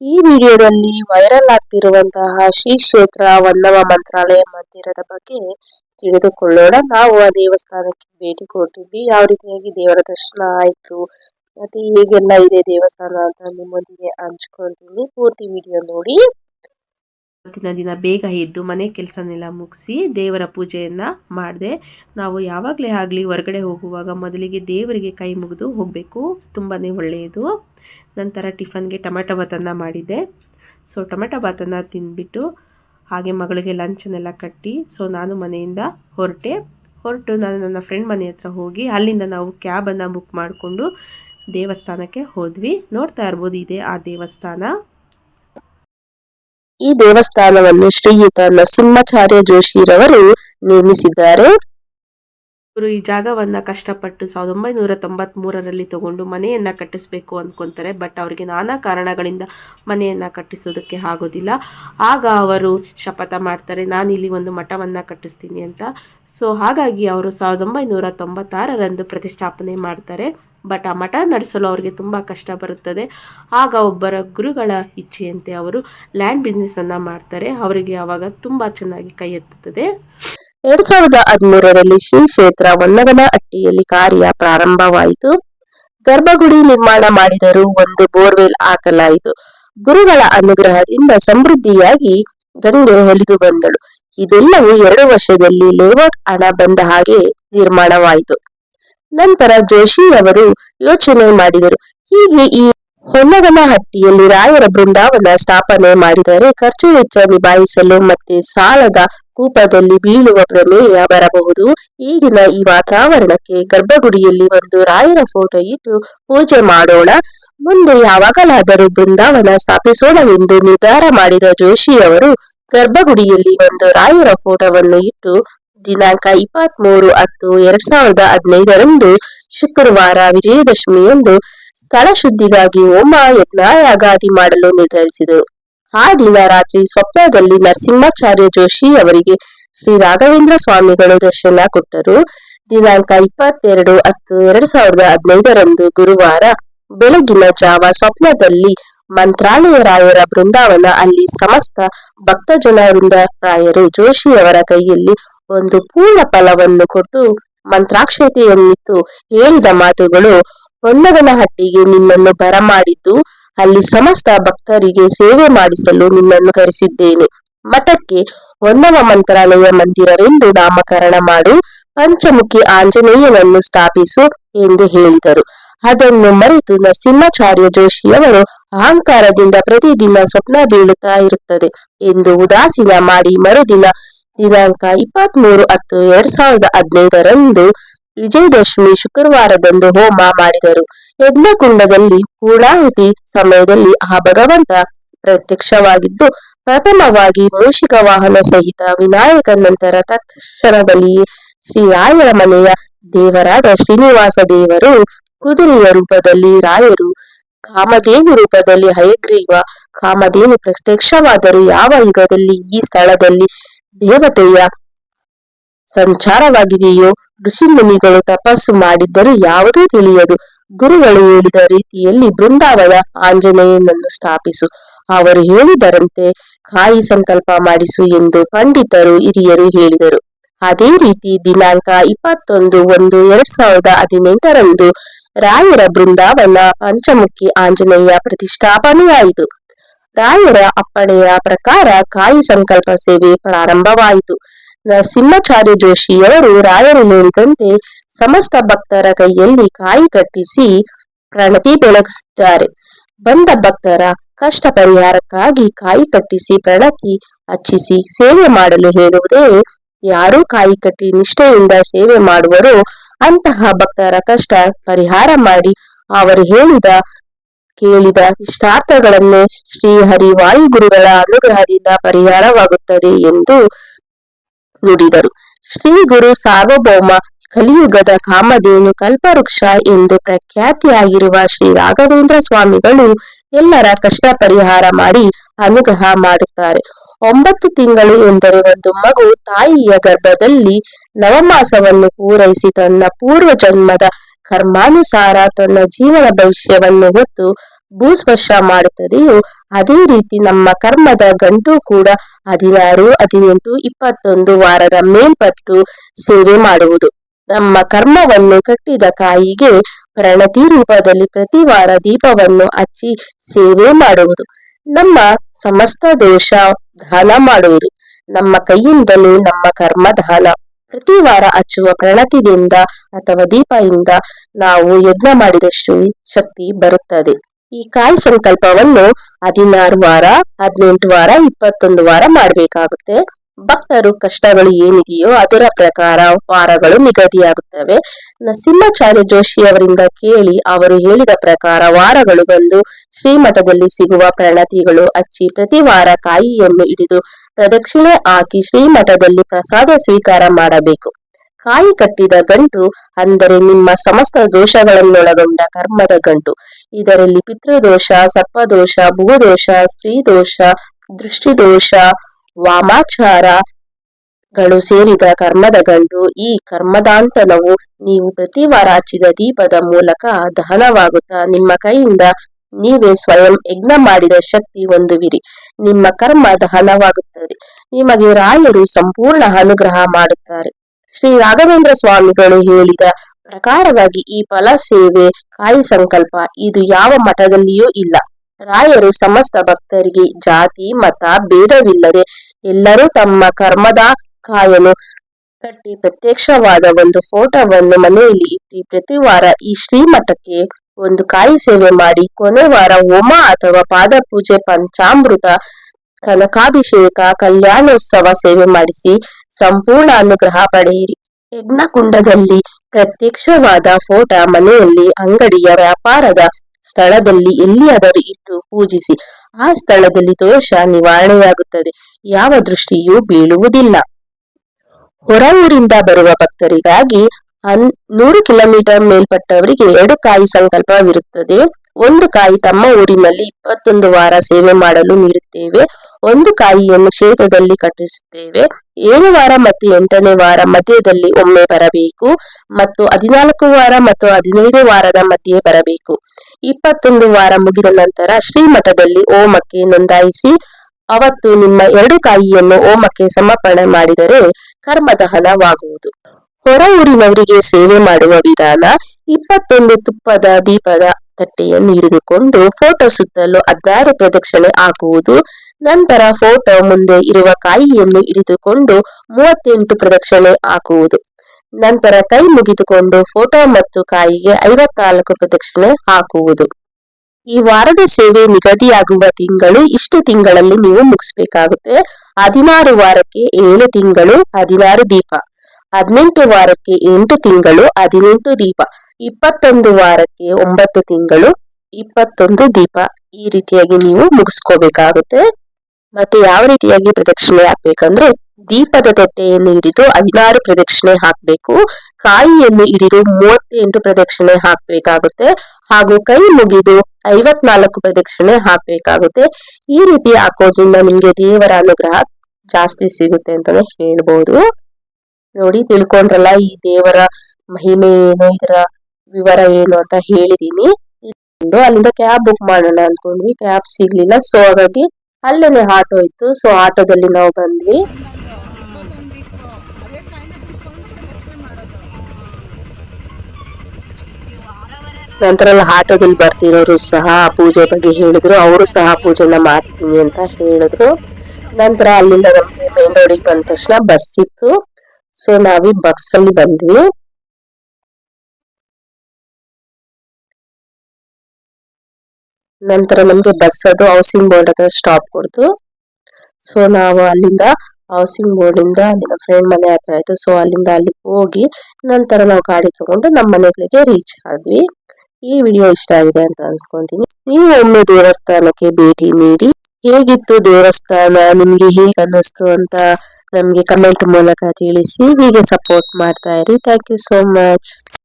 ಈ ವಿಡಿಯೋದಲ್ಲಿ ವೈರಲ್ ಆಗ್ತಿರುವಂತಹ ಶ್ರೀ ಕ್ಷೇತ್ರ ವಲ್ಲವ ಮಂತ್ರಾಲಯ ಮಂದಿರದ ಬಗ್ಗೆ ತಿಳಿದುಕೊಳ್ಳೋಣ. ನಾವು ಆ ದೇವಸ್ಥಾನಕ್ಕೆ ಭೇಟಿ ಕೊಟ್ಟಿದ್ವಿ. ಯಾವ ರೀತಿಯಾಗಿ ದೇವರ ದರ್ಶನ ಆಯ್ತು, ಮತ್ತೆ ಹೇಗೆಲ್ಲ ಇದೆ ದೇವಸ್ಥಾನ ಅಂತ ನಿಮ್ಮೊಂದಿಗೆ ಹಂಚ್ಕೊಳ್ತೀನಿ ಪೂರ್ತಿ ವಿಡಿಯೋ ನೋಡಿ. ಇವತ್ತಿನ ದಿನ ಬೇಗ ಎದ್ದು ಮನೆ ಕೆಲಸನೆಲ್ಲ ಮುಗಿಸಿ ದೇವರ ಪೂಜೆಯನ್ನು ಮಾಡಿದೆ. ನಾವು ಯಾವಾಗಲೇ ಆಗಲಿ ಹೊರಗಡೆ ಹೋಗುವಾಗ ಮೊದಲಿಗೆ ದೇವರಿಗೆ ಕೈ ಮುಗಿದು ಹೋಗಬೇಕು. ತುಂಬಾ ಒಳ್ಳೆಯದು. ನಂತರ ಟಿಫನ್ಗೆ ಟೊಮೆಟೊ ಭಾತನ್ನು ಮಾಡಿದ್ದೆ. ಸೊ ಟೊಮೆಟೊ ಭಾತನ್ನು ತಿಂದ್ಬಿಟ್ಟು ಹಾಗೆ ಮಗಳಿಗೆ ಲಂಚನ್ನೆಲ್ಲ ಕಟ್ಟಿ ಸೊ ನಾನು ಮನೆಯಿಂದ ಹೊರಟೆ. ಹೊರಟು ನಾನು ನನ್ನ ಫ್ರೆಂಡ್ ಮನೆ ಹತ್ರ ಹೋಗಿ ಅಲ್ಲಿಂದ ನಾವು ಕ್ಯಾಬನ್ನು ಬುಕ್ ಮಾಡಿಕೊಂಡು ದೇವಸ್ಥಾನಕ್ಕೆ ಹೋದ್ವಿ. ನೋಡ್ತಾ ಇರ್ಬೋದು ಇದೆ ಆ ದೇವಸ್ಥಾನ. ಈ ದೇವಸ್ಥಾನವನ್ನು ಶ್ರೀಯುತ ನರಸಿಂಹಾಚಾರ್ಯ ಜೋಶಿರವರು ನಿರ್ಮಿಸಿದ್ದಾರೆ. ಇವರು ಈ ಜಾಗವನ್ನು ಕಷ್ಟಪಟ್ಟು ಸಾವಿರದ ಒಂಬೈನೂರ ತೊಂಬತ್ತ್ಮೂರರಲ್ಲಿ ತಗೊಂಡು ಮನೆಯನ್ನು ಕಟ್ಟಿಸ್ಬೇಕು ಅಂದ್ಕೊತಾರೆ ಬಟ್ ಅವರಿಗೆ ನಾನಾ ಕಾರಣಗಳಿಂದ ಮನೆಯನ್ನು ಕಟ್ಟಿಸೋದಕ್ಕೆ ಆಗೋದಿಲ್ಲ. ಆಗ ಅವರು ಶಪಥ ಮಾಡ್ತಾರೆ ನಾನು ಇಲ್ಲಿ ಒಂದು ಮಠವನ್ನು ಕಟ್ಟಿಸ್ತೀನಿ ಅಂತ. ಸೊ, ಹಾಗಾಗಿ ಅವರು ಸಾವಿರದ ಒಂಬೈನೂರ ತೊಂಬತ್ತಾರರಂದು ಪ್ರತಿಷ್ಠಾಪನೆ ಮಾಡ್ತಾರೆ. ಬಟ್ ಆ ಮಠ ನಡೆಸಲು ಅವರಿಗೆ ತುಂಬ ಕಷ್ಟ ಬರುತ್ತದೆ. ಆಗ ಒಬ್ಬರ ಗುರುಗಳ ಇಚ್ಛೆಯಂತೆ ಅವರು ಲ್ಯಾಂಡ್ ಬಿಸ್ನೆಸ್ಸನ್ನು ಮಾಡ್ತಾರೆ. ಅವರಿಗೆ ಆವಾಗ ತುಂಬ ಚೆನ್ನಾಗಿ ಕೈ ಎತ್ತುತ್ತದೆ. ಎರಡ್ ಸಾವಿರದ ಹದಿಮೂರರಲ್ಲಿ ಶ್ರೀ ಕ್ಷೇತ್ರ ಅಟ್ಟಿಯಲ್ಲಿ ಕಾರ್ಯ ಪ್ರಾರಂಭವಾಯಿತು. ಗರ್ಭಗುಡಿ ನಿರ್ಮಾಣ ಮಾಡಿದರು ಒಂದು ಬೋರ್ವೆಲ್ ಹಾಕಲಾಯಿತು. ಗುರುಗಳ ಅನುಗ್ರಹದಿಂದ ಸಮೃದ್ಧಿಯಾಗಿ ಗಂಗೆ ಹೊಲಿದು ಬಂದಳು. ಇದೆಲ್ಲವೂ ಎರಡು ವರ್ಷದಲ್ಲಿ ಲೇಔಟ್ ಹಣ ಬಂದ ಹಾಗೆ ನಿರ್ಮಾಣವಾಯಿತು. ನಂತರ ಜೋಶಿ ಅವರು ಯೋಚನೆ ಮಾಡಿದರು. ಹೀಗೆ ಈ ಹೊನ್ನಗನಹಟ್ಟಿಯಲ್ಲಿ ರಾಯರ ಬೃಂದಾವನ ಸ್ಥಾಪನೆ ಮಾಡಿದರೆ ಖರ್ಚು ವೆಚ್ಚ ನಿಭಾಯಿಸಲು ಮತ್ತೆ ಸಾಲದ ಕೂಪದಲ್ಲಿ ಬೀಳುವ ಪ್ರಮೇಯ ಬರಬಹುದು. ಈಗಿನ ಈ ವಾತಾವರಣಕ್ಕೆ ಗರ್ಭಗುಡಿಯಲ್ಲಿ ಒಂದು ರಾಯರ ಫೋಟೋ ಇಟ್ಟು ಪೂಜೆ ಮಾಡೋಣ. ಮುಂದೆ ಯಾವಾಗಲಾದರೂ ಬೃಂದಾವನ ಸ್ಥಾಪಿಸೋಣವೆಂದು ನಿರ್ಧಾರ ಮಾಡಿದ ಜೋಶಿಯವರು ಗರ್ಭಗುಡಿಯಲ್ಲಿ ಒಂದು ರಾಯರ ಫೋಟೋವನ್ನು ಇಟ್ಟು ದಿನಾಂಕ ಇಪ್ಪತ್ತ್ ಮೂರು ಹತ್ತು ಎರಡ್ ಸಾವಿರದ ಹದಿನೈದರಂದು ಶುಕ್ರವಾರ ವಿಜಯದಶಮಿಯಂದು ಸ್ಥಳ ಶುದ್ಧಿಗಾಗಿ ಹೋಮ, ಯಜ್ಞ, ಯಾಗಾದಿ ಮಾಡಲು ನಿರ್ಧರಿಸಿದರು. ಆ ದಿನ ರಾತ್ರಿ ಸ್ವಪ್ನದಲ್ಲಿ ನರಸಿಂಹಾಚಾರ್ಯ ಜೋಶಿ ಅವರಿಗೆ ಶ್ರೀ ರಾಘವೇಂದ್ರ ಸ್ವಾಮಿಗಳು ದರ್ಶನ ಕೊಟ್ಟರು. ದಿನಾಂಕ ಇಪ್ಪತ್ತೆರಡು ಹತ್ತು ಎರಡು ಸಾವಿರದ ಹದಿನೈದರಂದು ಗುರುವಾರ ಬೆಳಗಿನ ಜಾವ ಸ್ವಪ್ನದಲ್ಲಿ ಮಂತ್ರಾಲಯ ರಾಯರ ಬೃಂದಾವನ ಅಲ್ಲಿ ಸಮಸ್ತ ಭಕ್ತಜನ ವೃಂದ ರಾಯರು ಜೋಶಿಯವರ ಕೈಯಲ್ಲಿ ಒಂದು ಪೂರ್ಣ ಫಲವನ್ನು ಕೊಟ್ಟು ಮಂತ್ರಾಕ್ಷತೆಯನ್ನಿತ್ತು ಹೇಳಿದ ಮಾತುಗಳು ಹೊನ್ನಗನಹಟ್ಟಿಗೆ ನಿನ್ನನ್ನು ಬರಮಾಡಿದ್ದು ಅಲ್ಲಿ ಸಮಸ್ತ ಭಕ್ತರಿಗೆ ಸೇವೆ ಮಾಡಿಸಲು ನಿನ್ನನ್ನು ಕರೆಸಿದ್ದೇನೆ. ಮಠಕ್ಕೆ ಹೊನ್ನವ ಮಂತ್ರಾಲಯ ಮಂದಿರವೆಂದು ನಾಮಕರಣ ಮಾಡು, ಪಂಚಮುಖಿ ಆಂಜನೇಯನನ್ನು ಸ್ಥಾಪಿಸು ಎಂದು ಹೇಳಿದರು. ಅದನ್ನು ಮರೆತು ನರಸಿಂಹಾಚಾರ್ಯ ಜೋಶಿಯವರು ಅಹಂಕಾರದಿಂದ ಪ್ರತಿದಿನ ಸ್ವಪ್ನ ಬೀಳುತ್ತಾ ಇರುತ್ತದೆ ಎಂದು ಉದಾಸೀನ ಮಾಡಿ ಮರುದಿನ ದಿನಾಂಕ ಇಪ್ಪತ್ತ್ ಮೂರು ಹತ್ತು ಎರಡ್ ಸಾವಿರದ ಹದಿನೈದರಂದು ವಿಜಯದಶಮಿ ಶುಕ್ರವಾರದಂದು ಹೋಮ ಮಾಡಿದರು. ಯಜ್ಞಕುಂಡದಲ್ಲಿ ಪೂರ್ಣಾಹುತಿ ಸಮಯದಲ್ಲಿ ಆ ಭಗವಂತ ಪ್ರತ್ಯಕ್ಷವಾಗಿದ್ದು, ಪ್ರಥಮವಾಗಿ ಮೂಷಿಕ ವಾಹನ ಸಹಿತ ವಿನಾಯಕ ನಂತರ ತಕ್ಷಣದಲ್ಲಿ ಶ್ರೀರಾಯರ ಮನೆಯ ದೇವರಾದ ಶ್ರೀನಿವಾಸ ದೇವರು ಕುದುರೆಯ ರೂಪದಲ್ಲಿ ರಾಯರು ಕಾಮಧೇನು ರೂಪದಲ್ಲಿ ಹಯಗ್ರೀವ ಕಾಮಧೇನು ಪ್ರತ್ಯಕ್ಷವಾದರು ಯಾವ ಯುಗದಲ್ಲಿ ಈ ಸ್ಥಳದಲ್ಲಿ ದೇವತೆಯ ಸಂಚಾರವಾಗಿದೆಯೋ ಋಷಿ ಮುನಿಗಳು ತಪಸ್ಸು ಮಾಡಿದ್ದರೂ ಯಾವುದೂ ತಿಳಿಯದು. ಗುರುಗಳು ಹೇಳಿದ ರೀತಿಯಲ್ಲಿ ಬೃಂದಾವನ ಆಂಜನೇಯನನ್ನು ಸ್ಥಾಪಿಸು. ಅವರು ಹೇಳಿದರಂತೆ, ಕಾಯಿ ಸಂಕಲ್ಪ ಮಾಡಿಸು ಎಂದು ಪಂಡಿತರು ಹಿರಿಯರು ಹೇಳಿದರು. ಅದೇ ರೀತಿ ದಿನಾಂಕ ಇಪ್ಪತ್ತೊಂದು ಒಂದು ಎರಡ್ ಸಾವಿರದ ಹದಿನೆಂಟರಂದು ರಾಯರ ಬೃಂದಾವನ ಪಂಚಮುಖಿ ಆಂಜನೇಯ ಪ್ರತಿಷ್ಠಾಪನೆಯಾಯಿತು. ರಾಯರ ಅಪ್ಪಣೆಯ ಪ್ರಕಾರ ಕಾಯಿ ಸಂಕಲ್ಪ ಸೇವೆ ಪ್ರಾರಂಭವಾಯಿತು. ನರಸಿಂಹಾಚಾರ್ಯ ಜೋಶಿಯವರು ರಾಯರು ಹೇಳಿದಂತೆ ಸಮಸ್ತ ಭಕ್ತರ ಕೈಯಲ್ಲಿ ಕಾಯಿ ಕಟ್ಟಿಸಿ ಪ್ರಣತಿ ಬೆಳಗಿಸಿದ್ದಾರೆ ಬಂದ ಭಕ್ತರ ಕಷ್ಟ ಪರಿಹಾರಕ್ಕಾಗಿ ಕಾಯಿ ಕಟ್ಟಿಸಿ ಪ್ರಣತಿ ಹಚ್ಚಿಸಿ ಸೇವೆ ಮಾಡಲು ಹೇಳುವುದೇ ಯಾರು ಕಾಯಿ ಕಟ್ಟಿ ನಿಷ್ಠೆಯಿಂದ ಸೇವೆ ಮಾಡುವರು. ಅಂತಹ ಭಕ್ತರ ಕಷ್ಟ ಪರಿಹಾರ ಮಾಡಿ ಅವರು ಹೇಳಿದ, ಕೇಳಿದ ಇಷ್ಟಾರ್ಥಗಳನ್ನು ಶ್ರೀಹರಿ ವಾಯುಗುರುಗಳ ಅನುಗ್ರಹದಿಂದ ಪರಿಹಾರವಾಗುತ್ತದೆ ಎಂದು ನುಡಿದರು. ಶ್ರೀ ಗುರು ಸಾರ್ವಭೌಮ ಕಲಿಯುಗದ ಕಾಮಧೇನು ಕಲ್ಪವೃಕ್ಷ ಎಂದು ಪ್ರಖ್ಯಾತಿಯಾಗಿರುವ ಶ್ರೀ ರಾಘವೇಂದ್ರ ಸ್ವಾಮಿಗಳು ಎಲ್ಲರ ಕಷ್ಟ ಪರಿಹಾರ ಮಾಡಿ ಅನುಗ್ರಹ ಮಾಡುತ್ತಾರೆ. ಒಂಬತ್ತು ತಿಂಗಳು ಎಂದರೆ ಒಂದು ಮಗು ತಾಯಿಯ ಗರ್ಭದಲ್ಲಿ ನವಮಾಸವನ್ನು ಪೂರೈಸಿ ತನ್ನ ಪೂರ್ವ ಜನ್ಮದ ಕರ್ಮಾನುಸಾರ ತನ್ನ ಜೀವನ ಭವಿಷ್ಯವನ್ನು ಹೊತ್ತು ಭೂಸ್ಪರ್ಶ ಮಾಡುತ್ತದೆಯೋ ಅದೇ ರೀತಿ ನಮ್ಮ ಕರ್ಮದ ಗಂಟು ಕೂಡ ಹದಿನಾರು, ಹದಿನೆಂಟು, ಇಪ್ಪತ್ತೊಂದು ವಾರದ ಮೇಲ್ಪಟ್ಟು ಸೇವೆ ಮಾಡುವುದು. ನಮ್ಮ ಕರ್ಮವನ್ನು ಕಟ್ಟಿದ ಕಾಯಿಗೆ ಪ್ರಣತಿ ರೂಪದಲ್ಲಿ ಪ್ರತಿ ವಾರ ದೀಪವನ್ನು ಹಚ್ಚಿ ಸೇವೆ ಮಾಡುವುದು. ನಮ್ಮ ಸಮಸ್ತ ದೋಷ ದಾನ ಮಾಡುವುದು. ನಮ್ಮ ಕೈಯಿಂದಲೇ ನಮ್ಮ ಕರ್ಮ ದಾನ. ಪ್ರತಿ ವಾರ ಹಚ್ಚುವ ಪ್ರಣತಿಯಿಂದ ಅಥವಾ ದೀಪದಿಂದ ನಾವು ಯಜ್ಞ ಮಾಡಿದಷ್ಟು ಶಕ್ತಿ ಬರುತ್ತದೆ. ಈ ಕಾಯಿ ಸಂಕಲ್ಪವನ್ನು ಹದಿನಾರು ವಾರ, ಹದಿನೆಂಟು ವಾರ, ಇಪ್ಪತ್ತೊಂದು ವಾರ ಮಾಡಬೇಕಾಗುತ್ತೆ. ಭಕ್ತರು ಕಷ್ಟಗಳು ಏನಿದೆಯೋ ಅದರ ಪ್ರಕಾರ ವಾರಗಳು ನಿಗದಿಯಾಗುತ್ತವೆ. ನರಸಿಂಹಾಚಾರ್ಯ ಜೋಶಿ ಅವರಿಂದ ಕೇಳಿ ಅವರು ಹೇಳಿದ ಪ್ರಕಾರ ವಾರಗಳು ಬಂದು ಶ್ರೀಮಠದಲ್ಲಿ ಸಿಗುವ ಪ್ರಣತಿಗಳು ಹಚ್ಚಿ ಪ್ರತಿ ವಾರ ಕಾಯಿಯನ್ನು ಹಿಡಿದು ಪ್ರದಕ್ಷಿಣೆ ಹಾಕಿ ಶ್ರೀಮಠದಲ್ಲಿ ಪ್ರಸಾದ ಸ್ವೀಕಾರ ಮಾಡಬೇಕು. ಕಾಯಿ ಕಟ್ಟಿದ ಗಂಟು ಅಂದರೆ ನಿಮ್ಮ ಸಮಸ್ತ ದೋಷಗಳನ್ನೊಳಗೊಂಡ ಕರ್ಮದ ಗಂಟು. ಇದರಲ್ಲಿ ಪಿತೃದೋಷ, ಸರ್ಪದೋಷ, ಭೂದೋಷ, ಸ್ತ್ರೀದೋಷ, ದೃಷ್ಟಿದೋಷ, ವಾಮಾಚಾರಗಳು ಸೇರಿದ ಕರ್ಮದ ಗಂಟು ಈ ಕರ್ಮದಾಂತನವು ನೀವು ಪ್ರತಿ ಹಚ್ಚಿದ ದೀಪದ ಮೂಲಕ ದಹನವಾಗುತ್ತಾ, ನಿಮ್ಮ ಕೈಯಿಂದ ನೀವೇ ಸ್ವಯಂ ಯಜ್ಞ ಮಾಡಿದ ಶಕ್ತಿ ಹೊಂದುವಿರಿ. ನಿಮ್ಮ ಕರ್ಮ ದಹನವಾಗುತ್ತದೆ. ನಿಮಗೆ ರಾಯರು ಸಂಪೂರ್ಣ ಅನುಗ್ರಹ ಮಾಡುತ್ತಾರೆ. ಶ್ರೀ ರಾಘವೇಂದ್ರ ಸ್ವಾಮಿಗಳು ಹೇಳಿದ ಪ್ರಕಾರವಾಗಿ ಈ ಫಲ ಸೇವೆ ಕಾಯಿ ಸಂಕಲ್ಪ ಇದು ಯಾವ ಮಠದಲ್ಲಿಯೂ ಇಲ್ಲ. ರಾಯರು ಸಮಸ್ತ ಭಕ್ತರಿಗೆ ಜಾತಿ, ಮತ ಭೇದವಿಲ್ಲದೆ ಎಲ್ಲರೂ ತಮ್ಮ ಕರ್ಮದ ಕಾಯನು ಕಟ್ಟಿ ಪ್ರತ್ಯಕ್ಷವಾದ ಒಂದು ಫೋಟೋವನ್ನು ಮನೆಯಲ್ಲಿ ಇಟ್ಟು ಪ್ರತಿ ವಾರ ಈ ಶ್ರೀಮಠಕ್ಕೆ ಒಂದು ಕಾಯಿ ಸೇವೆ ಮಾಡಿ ಕೊನೆ ವಾರ ಹೋಮ ಅಥವಾ ಪಾದ ಪೂಜೆ, ಪಂಚಾಮೃತ, ಕನಕಾಭಿಷೇಕ, ಕಲ್ಯಾಣೋತ್ಸವ ಸೇವೆ ಮಾಡಿಸಿ ಸಂಪೂರ್ಣ ಅನುಗ್ರಹ ಪಡೆಯಿರಿ. ಯಜ್ಞಕುಂಡದಲ್ಲಿ ಪ್ರತ್ಯಕ್ಷವಾದ ಫೋಟೋ ಮನೆಯಲ್ಲಿ ಅಂಗಡಿಯ ವ್ಯಾಪಾರದ ಸ್ಥಳದಲ್ಲಿ ಎಲ್ಲಿಯಾದರೂ ಇಟ್ಟು ಪೂಜಿಸಿ, ಆ ಸ್ಥಳದಲ್ಲಿ ದೋಷ ನಿವಾರಣೆಯಾಗುತ್ತದೆ. ಯಾವ ದೃಷ್ಟಿಯೂ ಬೀಳುವುದಿಲ್ಲ. ಹೊರ ಊರಿಂದ ಬರುವ ಭಕ್ತರಿಗಾಗಿ ಅನ್ ನೂರು ಕಿಲೋಮೀಟರ್ ಮೇಲ್ಪಟ್ಟವರಿಗೆ ಎರಡು ಕಾಯಿ ಸಂಕಲ್ಪವಿರುತ್ತದೆ. ಒಂದು ಕಾಯಿ ತಮ್ಮ ಊರಿನಲ್ಲಿ ಇಪ್ಪತ್ತೊಂದು ವಾರ ಸೇವೆ ಮಾಡಲು ನೀಡುತ್ತೇವೆ. ಒಂದು ಕಾಯಿಯನ್ನು ಕ್ಷೇತ್ರದಲ್ಲಿ ಕಟ್ಟಿಸುತ್ತೇವೆ. ಏಳು ವಾರ ಮತ್ತು ಎಂಟನೇ ವಾರ ಮಧ್ಯದಲ್ಲಿ ಒಮ್ಮೆ ಬರಬೇಕು ಮತ್ತು ಹದಿನಾಲ್ಕು ವಾರ ಮತ್ತು ಹದಿನೈದು ವಾರದ ಮಧ್ಯೆ ಬರಬೇಕು. ಇಪ್ಪತ್ತೊಂದು ವಾರ ಮುಗಿದ ನಂತರ ಶ್ರೀಮಠದಲ್ಲಿ ಓಮಕ್ಕೆ ನೋಂದಾಯಿಸಿ ಅವತ್ತು ನಿಮ್ಮ ಎರಡು ಕಾಯಿಯನ್ನು ಓಮಕ್ಕೆ ಸಮರ್ಪಣೆ ಮಾಡಿದರೆ ಕರ್ಮದಹನವಾಗುವುದು. ಹೊರ ಊರಿನವರಿಗೆ ಸೇವೆ ಮಾಡುವ ವಿಧಾನ ಇಪ್ಪತ್ತೊಂದು ತುಪ್ಪದ ದೀಪದ ತಟ್ಟೆಯನ್ನು ಹಿಡಿದುಕೊಂಡು ಫೋಟೋ ಸುತ್ತಲೂ ಹದಿನಾರು ಪ್ರದಕ್ಷಿಣೆ ಹಾಕುವುದು. ನಂತರ ಫೋಟೋ ಮುಂದೆ ಇರುವ ಕಾಯಿಯನ್ನು ಹಿಡಿದುಕೊಂಡು ಮೂವತ್ತೆಂಟು ಪ್ರದಕ್ಷಿಣೆ ಹಾಕುವುದು. ನಂತರ ಕೈ ಮುಗಿದುಕೊಂಡು ಫೋಟೋ ಮತ್ತು ಕಾಯಿಗೆ ಐವತ್ನಾಲ್ಕು ಪ್ರದಕ್ಷಿಣೆ ಹಾಕುವುದು. ಈ ವಾರದ ಸೇವೆ ನಿಗದಿಯಾಗುವ ತಿಂಗಳು ಇಷ್ಟು ತಿಂಗಳಲ್ಲಿ ನೀವು ಮುಗಿಸ್ಬೇಕಾಗುತ್ತೆ. ಹದಿನಾರು ವಾರಕ್ಕೆ ಏಳು ತಿಂಗಳು, ಹದಿನಾರು ದೀಪ. ಹದಿನೆಂಟು ವಾರಕ್ಕೆ ಎಂಟು ತಿಂಗಳು, ಹದಿನೆಂಟು ದೀಪ. ಇಪ್ಪತ್ತೊಂದು ವಾರಕ್ಕೆ ಒಂಬತ್ತು ತಿಂಗಳು, ಇಪ್ಪತ್ತೊಂದು ದೀಪ. ಈ ರೀತಿಯಾಗಿ ನೀವು ಮುಗಿಸ್ಕೋಬೇಕಾಗುತ್ತೆ. ಮತ್ತೆ ಯಾವ ರೀತಿಯಾಗಿ ಪ್ರದಕ್ಷಿಣೆ ಹಾಕ್ಬೇಕಂದ್ರೆ ದೀಪದ ತಟ್ಟೆಯನ್ನು ಹಿಡಿದು ಹದಿನಾರು ಪ್ರದಕ್ಷಿಣೆ ಹಾಕಬೇಕು. ಕಾಯಿಯನ್ನು ಹಿಡಿದು ಮೂವತ್ತೆಂಟು ಪ್ರದಕ್ಷಿಣೆ ಹಾಕಬೇಕಾಗುತ್ತೆ. ಹಾಗೂ ಕೈ ಮುಗಿದು ಐವತ್ನಾಲ್ಕು ಪ್ರದಕ್ಷಿಣೆ ಹಾಕಬೇಕಾಗುತ್ತೆ. ಈ ರೀತಿ ಹಾಕೋದ್ರಿಂದ ನಿಮಗೆ ದೇವರ ಅನುಗ್ರಹ ಜಾಸ್ತಿ ಸಿಗುತ್ತೆ ಅಂತಾನೆ ಹೇಳ್ಬೋದು. ನೋಡಿ, ತಿಳ್ಕೊಂಡ್ರಲ್ಲ, ಈ ದೇವರ ಮಹಿಮೆ ಏನು, ಇದರ ವಿವರ ಏನು ಅಂತ ಹೇಳಿದೀನಿ. ಅಲ್ಲಿಂದ ಕ್ಯಾಬ್ ಬುಕ್ ಮಾಡೋಣ ಅನ್ಕೊಂಡ್ವಿ ಕ್ಯಾಬ್ ಸಿಗ್ಲಿಲ್ಲ. ಸೊ, ಹಾಗಾಗಿ ಅಲ್ಲೇನೆ ಆಟೋ ಇತ್ತು ಸೊ ಆಟೋದಲ್ಲಿ ನಾವು ಬಂದ್ವಿ. ನಂತರ ಆಟೋದಲ್ಲಿ ಬರ್ತಿರೋರು ಸಹ ಪೂಜೆ ಬಗ್ಗೆ ಹೇಳಿದ್ರು, ಅವರು ಸಹ ಪೂಜೆನ ಮಾಡ್ತೀನಿ ಅಂತ ಹೇಳಿದ್ರು. ನಂತರ ಅಲ್ಲಿಂದ ನಮಗೆ ಮೇನ್ ರೋಡಿಗೆ ಬಂದ ತಕ್ಷಣ ಬಸ್ ಇತ್ತು. ಸೊ ನಾವು ಬಸ್ ಅಲ್ಲಿ ಬಂದ್ವಿ. ನಂತರ ನಮಗೆ ಬಸ್ ಅದು ಹೌಸಿಂಗ್ ಬೋರ್ಡ್ ಹತ್ರ ಸ್ಟಾಪ್ ಕೊಡ್ತು. ಸೊ ನಾವು ಅಲ್ಲಿಂದ ಹೌಸಿಂಗ್ ಬೋರ್ಡ್ ಇಂದ ನಮ್ಮ ಫ್ರೆಂಡ್ ಮನೆ ಹತ್ರ ಆಯ್ತು. ಸೊ ಅಲ್ಲಿಂದ ಅಲ್ಲಿಗೆ ಹೋಗಿ ನಂತರ ನಾವು ಗಾಡಿ ತಗೊಂಡು ನಮ್ಮ ಮನೆಗಳಿಗೆ ರೀಚ್ ಆದ್ವಿ. ಈ ವಿಡಿಯೋ ಇಷ್ಟ ಆಗಿದೆ ಅಂತ ಅನ್ಕೊಂತೀನಿ ನೀವು ಒಮ್ಮೆ ದೇವಸ್ಥಾನಕ್ಕೆ ಭೇಟಿ ನೀಡಿ, ಹೇಗಿತ್ತು ದೇವಸ್ಥಾನ, ನಿಮ್ಗೆ ಹೇಗೆ ಅನ್ನಿಸ್ತು ಅಂತ ನಮ್ಗೆ ಕಮೆಂಟ್ ಮೂಲಕ ತಿಳಿಸಿ, ಹೀಗೆ ಸಪೋರ್ಟ್ ಮಾಡ್ತಾ ಇರಿ. Thank you so much